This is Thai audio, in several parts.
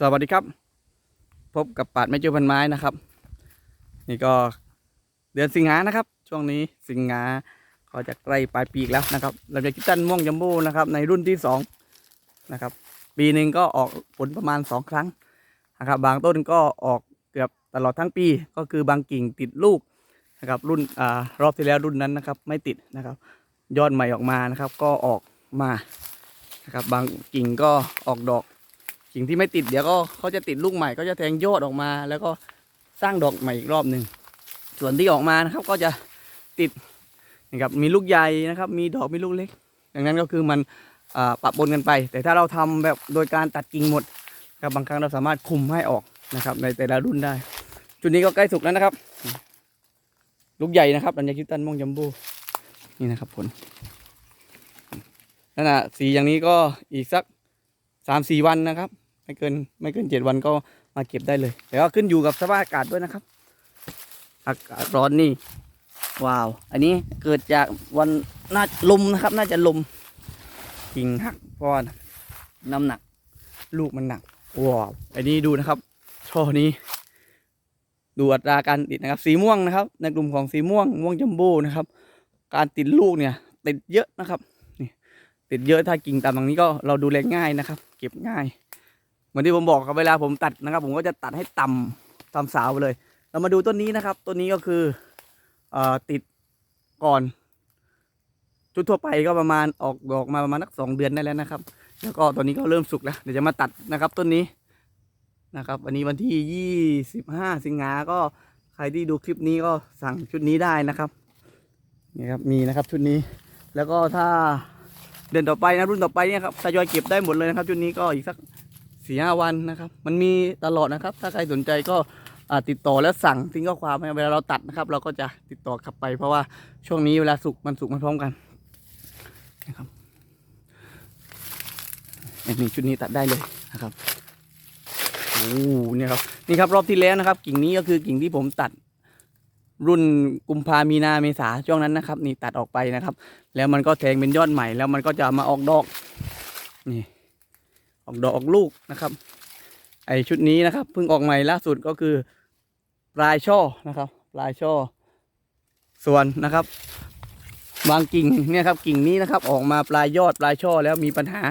สวัสดีครับ พบกับปาดไม่เจอพันไม้นะครับ นี่ก็เดือนสิงหานะครับ ช่วงนี้สิงหาก็จะใกล้ปลายปีแล้วนะครับ เราจะคิดตันม่วงจัมโบ้นะครับในรุ่นที่สองนะครับ ปีหนึ่งก็ออกผลประมาณสองครั้งนะครับ บางต้นก็ออกเกือบตลอดทั้งปี ก็คือบางกิ่งติดลูกนะครับ รุ่นอ่ารอบที่แล้วรุ่นนั้นนะครับ ไม่ติดนะครับ ยอดใหม่ออกมานะครับ ก็ออกมานะครับ บางกิ่งก็ออกดอก กิ่งที่ไม่ติดเดี๋ยวก็เขาจะติดลูกใหม่ก็จะแทงยอดออกมา แล้วก็สร้างดอกใหม่อีกรอบหนึ่งส่วนที่ออกมานะครับก็จะติดนะครับมีลูกใหญ่นะครับ มีดอกมีลูกเล็กดังนั้นก็คือมันปะปนกันไป แต่ถ้าเราทำแบบโดยการตัดกิ่งหมดครับบางครั้งเราสามารถคุมให้ออกนะครับ ในแต่ละรุ่นได้ จุดนี้ก็ใกล้สุกแล้วนะครับ ลูกใหญ่นะครับอัญญาคิวตันม่วงจัมโบ้นี่นะครับผลนั่นนะสีอย่างนี้ก็อีกสักสามสี่วันนะครับ ไม่เกินไม่เกินเจ็ดวันก็มาเก็บได้เลย แต่ก็ขึ้นอยู่กับสภาพอากาศด้วยนะครับ อากาศร้อนนี่ ว้าว อันนี้เกิดจากวันน่าลมนะครับ น่าจะลมกิ่งหักพราะว่าน้ำหนัก ลูกมันหนักว้าวอันนี้ดูนะครับช่อนี้ ดูอัตราการติดนะครับ สีม่วงนะครับ ในกลุ่มของสีม่วงม่วงจัมโบ้นะครับ การติดลูกเนี่ย ติดเยอะนะครับติดเยอะถ้ากิ่งต่ำอย่างนี้ก็เราดูแลง่ายนะครับ เก็บง่าย มือนที่ผมบอกครับเวลาผมตัดนะครับ ผมก็จะตัดให้ต่ำต่ำสาวไปเลย เรามาดูต้นนี้นะครับต้นนี้ก็คือเอ่อติดก่อนชุดทั่วไปก็ประมาณออกดอกมาประมาณนักสองเดือนได้แล้วนะครับ แล้วก็ตอนนี้ก็เริ่มสุกแล้วเดี๋ยวจะมาตัดนะครับต้นนี้นะครับวันนี้วันที่ยี่สิบห้าสิงหาก็ใครที่ดูคลิปนี้ก็สั่งชุดนี้ได้นะครับนี่ครับมีนะครับชุดนี้ แล้วก็ถ้าเดือนต่อไปนะรุ่นต่อไปเนี่ยครับทยอยเก็บได้หมดเลยนะครับชุดนี้ก็อีกสัก สี่ห้าวันนะครับ มันมีตลอดนะครับ ถ้าใครสนใจก็ติดต่อแล้วสั่งทิ้งข้อความเวลาเราตัดนะครับ เราก็จะติดต่อกลับไป เพราะว่าช่วงนี้เวลาสุกมันสุกมันพร้อมกันนะครับนี่ชุดนี้ตัดได้เลยนะครับโอ้เนี่ยครับนี่ครับรอบที่แล้วนะครับ กิ่งนี้ก็คือกิ่งที่ผมตัดรุ่นกุมภามีนาเมษาช่วงนั้นนะครับ นี่ตัดออกไปนะครับ แล้วมันก็แทงเป็นยอดใหม่แล้วมันก็จะมาออกดอกนี่ ออกดอกออกลูกนะครับ ไอชุดนี้นะครับเพิ่งออกใหม่ล่าสุดก็คือปลายช่อนะครับปลายช่อ ส่วนนะครับ บางกิ่งเนี่ยครับกิ่งนี้นะครับ ออกมาปลายยอดปลายช่อแล้วมีปัญหา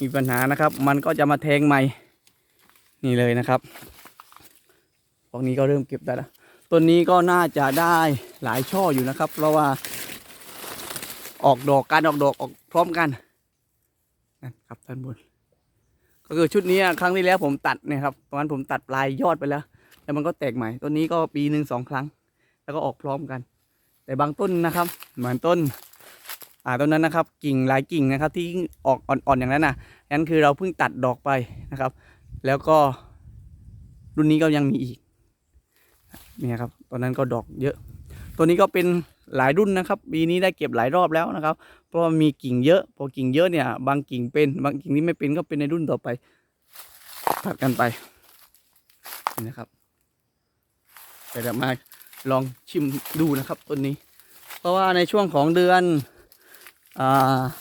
มีปัญหานะครับ มันก็จะมาแทงใหม่นี่เลยนะครับพวกนี้ก็เริ่มเก็บได้แล้วต้นนี้ก็น่าจะได้หลายช่ออยู่นะครับ เพราะว่า ออกดอกการออกดอกออกพร้อมกันนะครับท่านบน ก็คือชุดนี้ครั้งที่แล้วผมตัดเนี่ยครับตอนนั้นผมตัดปลายยอดไปแล้ว แล้วมันก็แตกใหม่ต้นนี้ก็ปีหนึ่งสองครั้ง แล้วก็ออกพร้อมกัน แต่บางต้นนะครับ เหมือนต้น อ่าต้นนั้นนะครับ กิ่งหลายกิ่งนะครับ ที่ออกอ่อนๆอย่างนั้นนะนั่นคือเราเพิ่งตัดดอกไปนะครับ แล้วก็รุ่นนี้ก็ยังมีอีกเนี่ยครับตอนนั้นก็ดอกเยอะ ตัวนี้ก็เป็นหลายรุ่นนะครับปีนี้ได้เก็บหลายรอบแล้วนะครับ ราะว่ามีกิ่งเยอะ พอกิ่งเยอะเนี่ย บางกิ่งเป็นบางกิ่งที่ไม่เป็นก็เป็นในรุ่นต่อไปผัดกันไปนี่นะครับแต่เดี๋ยวมาลองชิมดูนะครับต้นนี้ เพราะว่าในช่วงของเดือน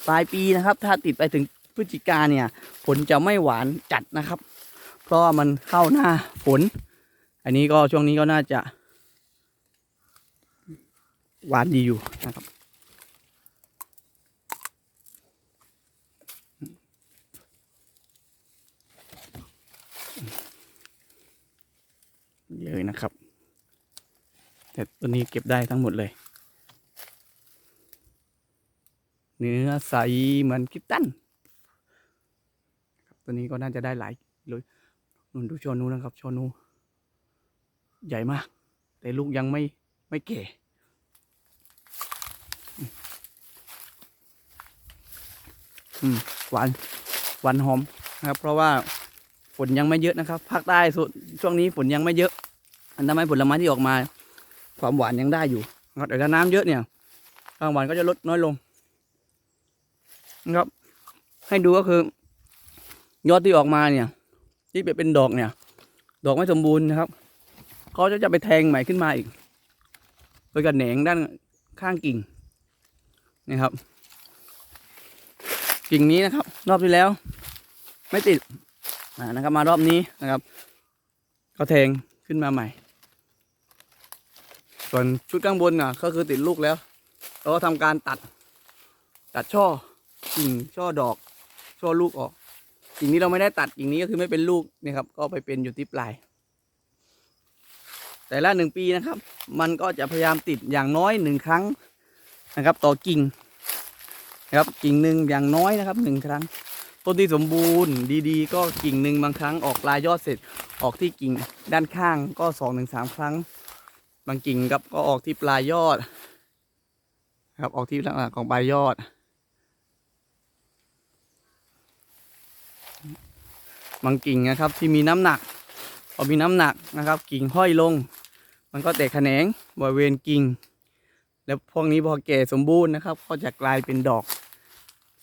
ปลายปีนะครับ ถ้าติดไปถึงพฤศจิกาเนี่ยผลจะไม่หวานจัดนะครับ เพราะว่ามันเข้าหน้าฝน อันนี้ก็ช่วงนี้ก็น่าจะ หวานดีอยู่นะครับ เลยนะครับ แต่ตัวนี้เก็บได้ทั้งหมดเลย เนื้อใสเหมือนคิตตันตัวนี้ก็น่าจะได้หลายเลยนุ่นดูชอนูนะครับชอนูใหญ่มาก แต่ลูกยังไม่ไม่แก่อืมหวานหวานหอมนะครับ เพราะว่าฝนยังไม่เยอะนะครับภาคใต้สุดช่วงนี้ฝนยังไม่เยอะ ทำให้ผลไม้ที่ออกมา ความหวานยังได้อยู่นะครับแต่ถ้าน้ำเยอะเนี่ยความหวานก็จะลดน้อยลงนะครับ ให้ดูก็คือ ยอดที่ออกมาเนี่ย ที่เป็นดอกเนี่ย ดอกไม่สมบูรณ์นะครับเขาจะจะไปแทงใหม่ขึ้นมาอีก โดยกับแหนงด้านข้างกิ่งนี่ครับ กิ่งนี้นะครับ รอบที่แล้ว ไม่ติดนะครับมารอบนี้นะครับ ก็แทงขึ้นมาใหม่ ส่วนชุดข้างบนน่ะก็คือติดลูกแล้วเราก็ทำการตัด ตัดช่อกิ่งช่อดอกช่อลูกออกกิ่งนี้เราไม่ได้ตัดกิ่งนี้ก็คือไม่เป็นลูกนี่ครับ ก็ไปเป็นอยู่ที่ปลาย แต่ละหนึ่งปีนะครับ มันก็จะพยายามติดอย่างน้อยหนึ่งครั้งนะครับ ต่อกิ่งนะครับกิ่งหนึ่งอย่างน้อยนะครับหนึ่งครั้ง ต้นที่สมบูรณ์ดีๆ ก็กิ่งหนึ่งบางครั้งออกลายยอดเสร็จออกที่กิ่งด้านข้างก็สองถึงสามครั้ง บางกิ่งครับก็ออกที่ปลายยอด ครับออกที่ลักษณะของปลายยอด บางกิ่งนะครับที่มีน้ำหนักพอมีน้ำหนักนะครับ กิ่งห้อยลง มันก็แตกแขนงบริเวณกิ่ง แล้วพวกนี้พอแก่สมบูรณ์นะครับ ก็จะกลายเป็นดอก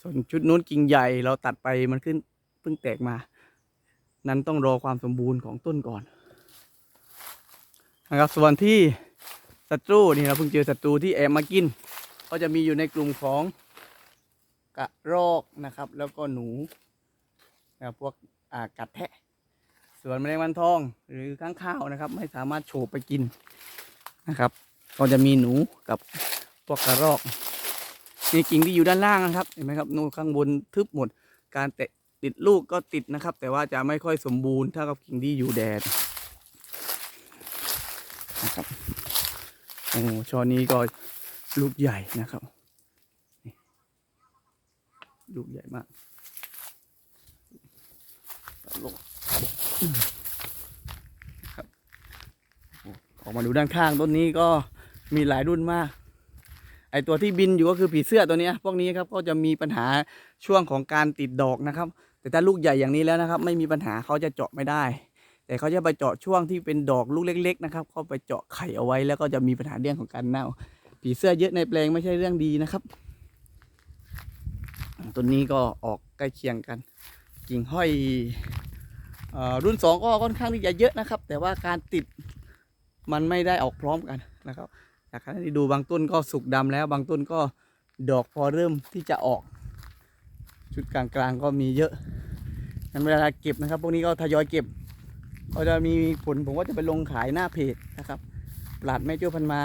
ส่วนชุดนู้นกิ่งใหญ่เราตัดไปมันขึ้นเพิ่งแตกมา นั้นต้องรอความสมบูรณ์ของต้นก่อน นะครับส่วนที่ศัตรูนี่เราเพิ่งเจอศัตรูที่แอบมากิน ก็จะมีอยู่ในกลุ่มของกระรอกนะครับ แล้วก็หนูนะครับพวกกัดแทะ ส่วนแมลงวันทองหรือข้างข้าวนะครับ ไม่สามารถโฉบไปกินนะครับ ก็จะมีหนูกับพวกกระรอกนี่กิ่งที่อยู่ด้านล่างนะครับเห็นไหมครับนู่นข้างบนทึบหมดการแตะติดลูกก็ติดนะครับ แต่ว่าจะไม่ค่อยสมบูรณ์เท่ากับกิ่งที่อยู่แดดนะครับ โอ้ช่อนี้ก็ลูกใหญ่นะครับลูกใหญ่มากลงครับออกมาดูด้านข้างต้นนี้ก็มีหลายรุ่นมาก ไอตัวที่บินอยู่ก็คือผีเสื้อตัวนี้พวกนี้ครับก็จะมีปัญหาช่วงของการติดดอกนะครับ แต่ถ้าลูกใหญ่อย่างนี้แล้วนะครับ ไม่มีปัญหาเขาจะเจาะไม่ได้ แต่เขาจะไปเจาะช่วงที่เป็นดอกลูกเล็ก ๆ นะครับ เขาไปเจาะไข่เอาไว้แล้วก็จะมีปัญหาเรื่องของการเน่า ผีเสื้อเยอะในแปลงไม่ใช่เรื่องดีนะครับต้นนี้ก็ออกใกล้เคียงกัน กิ่งห้อยอรุ่นสองก็ค่อนข้างที่จะเยอะนะครับ แต่ว่าการติดมันไม่ได้ออกพร้อมกันนะครับจากการที่ดูบางต้นก็สุกดำแล้ว บางต้นก็ดอกพอเริ่มที่จะออก ชุดกลางๆก็มีเยอะงั้นเวลาเก็บนะครับ พวกนี้ก็ทยอยเก็บ ก็จะมีผลผมก็จะไปลงขายหน้าเพจนะครับปลาดแม่เจ้าพันไม้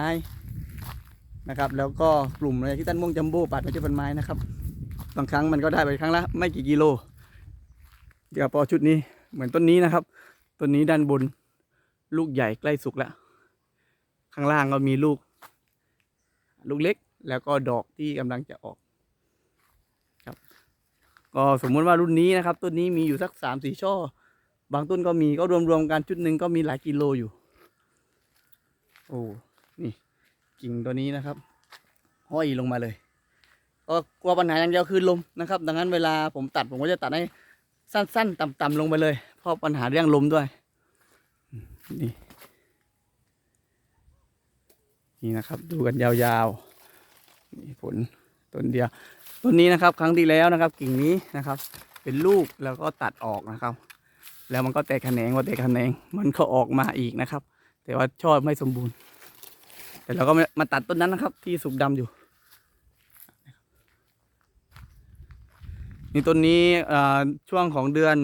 นะครับ แล้วก็กลุ่มอะไรที่ต้นม่วงจัมโบ้ปลาดแม่เจ้าพันไม้นะครับบางครั้งมันก็ได้ไปครั้งละไม่กี่กิโล เดี๋ยวพอชุดนี้เหมือนต้นนี้นะครับต้นนี้ด้านบนลูกใหญ่ใกล้สุกแล้ว ข้างล่างก็มีลูก ลูกเล็กแล้วก็ดอกที่กำลังจะออกครับ ก็สมมุติว่ารุ่นนี้นะครับต้นนี้มีอยู่สักสามสี่ช่อ บางต้นก็มีก็รวมๆกันชุดหนึ่งก็มีหลายกิโลอยู่ โอ้นี่กิ่งตัวนี้นะครับห้อยลงมาเลย ก็กลัวปัญหาอย่างเดียวคือลมนะครับ ดังนั้นเวลาผมตัดผมก็จะตัดให้สั้นๆ ต่ำๆลงไปเลย เพราะปัญหาเรื่องลมด้วย นี่ นี่นะครับ ดูกันยาวๆ นี่ผลต้นเดียว ต้นนี้นะครับ ครั้งที่แล้วนะครับ กิ่งนี้นะครับ เป็นลูกแล้วก็ตัดออกนะครับ แล้วมันก็แตกแขนงว่าแตกแขนงมันก็ออกมาอีกนะครับ แต่ว่าช่อไม่สมบูรณ์ แต่เราก็มาตัดต้นนั้นนะครับ ที่สุกดำอยู่นี่ต้นนี้ช่วงของเดือน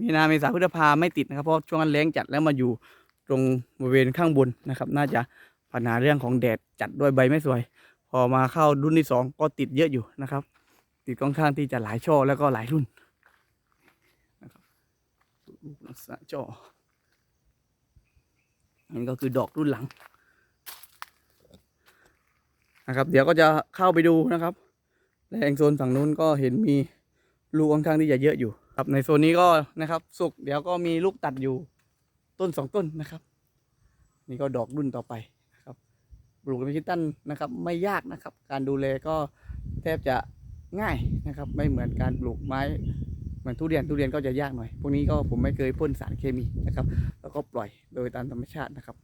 มีนาเมษาพฤษภาไม่ติดนะครับ เพราะช่วงนั้นแรงจัดแล้วมาอยู่ตรงบริเวณข้างบนนะครับ น่าจะปัญหาเรื่องของแดดจัดด้วยใบไม่สวย พอมาเข้ารุ่นที่สองก็ติดเยอะอยู่นะครับ ติดค่อนข้างที่จะหลายช่อแล้วก็หลายรุ่น ลักษณะช่ออันนี้ก็คือดอกรุ่นหลังนะครับ เดี๋ยวก็จะเข้าไปดูนะครับแรงโซนฝั่งนู้นก็เห็นมีลูกค่อนข้างที่จะเยอะอยู่ครับในโซนนี้ก็นะครับสุกเดี๋ยวก็มีลูกตัดอยู่ต้นสองต้นนะครับ นี่ก็ดอกรุ่นต่อไปนะครับปลูกในคิดตันนะครับ ไม่ยากนะครับ การดูแลก็แทบจะง่ายนะครับ ไม่เหมือนการปลูกไม้ เหมือนทุเรียนทุเรียนก็จะยากหน่อย พวกนี้ก็ผมไม่เคยพ่นสารเคมีนะครับ แล้วก็ปล่อยโดยตามธรรมชาตินะครับ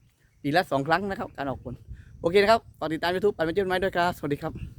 ปีละสองครั้งนะครับ การออกผล โอเคนะครับฝากติดตามยูทูบปันเป็นเจ้าไม้ด้วยครับ สวัสดีครับ